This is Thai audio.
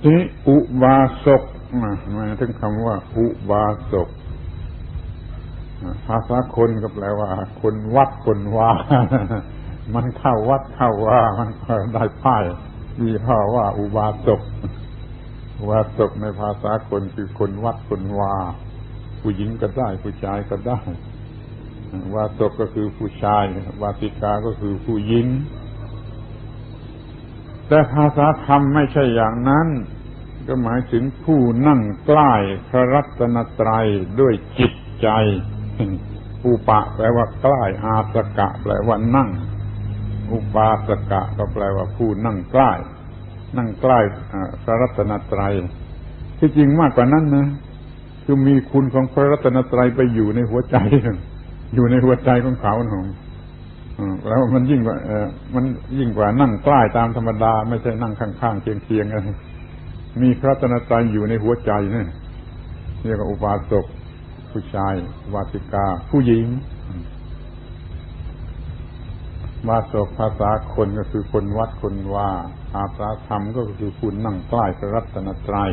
ทีนี้อุบาสกมาหมายถึงคำว่า อุบาสกภาษาคนก็แปลว่า คนวัดคนว่ามันเข้าวัดเข้าว่า มันก็ได้ป้ายยี่ห้อว่า อุบาสกอุบาสกในภาษาคนคือคนวัดคนว่าผู้หญิงก็ได้ ผู้ชายก็ได้วาสกก็คือผู้ชายวาสิกาก็คือผู้หญิง แต่ภาษาธรรมไม่ใช่อย่างนั้น ก็หมายถึงผู้นั่งใกล้พระรัตนตรัยด้วยจิตใจอุปะแปลว่าใกล้อาสกะ แปลว่านั่ง อุปาสกะ ก็แปลว่าผู้นั่งใกล้นั่งใกล้พระรัตนตรัยที่จริงมากกว่านั้นนะคือมีคุณของพระรัตนตรัยไปอยู่ในหัวใจ อยู่ในหัวใจของเขาหน แล้วมันยิ่งกว่ามันยิ่งกว่านั่งใกล้ตามธรรมดา ไม่ใช่นั่งข้างๆเคียงๆกันมีพระตนตรัยอยู่ในหัวใจนี่เรียกว่าอุบาสกผู้ชาย วาสิกา ผู้หญิงวาสกภาษาคนก็คือคนวัดคนว่าภาษาธรรมก็คือผู้นั่งใกล้พระรัตนตรัย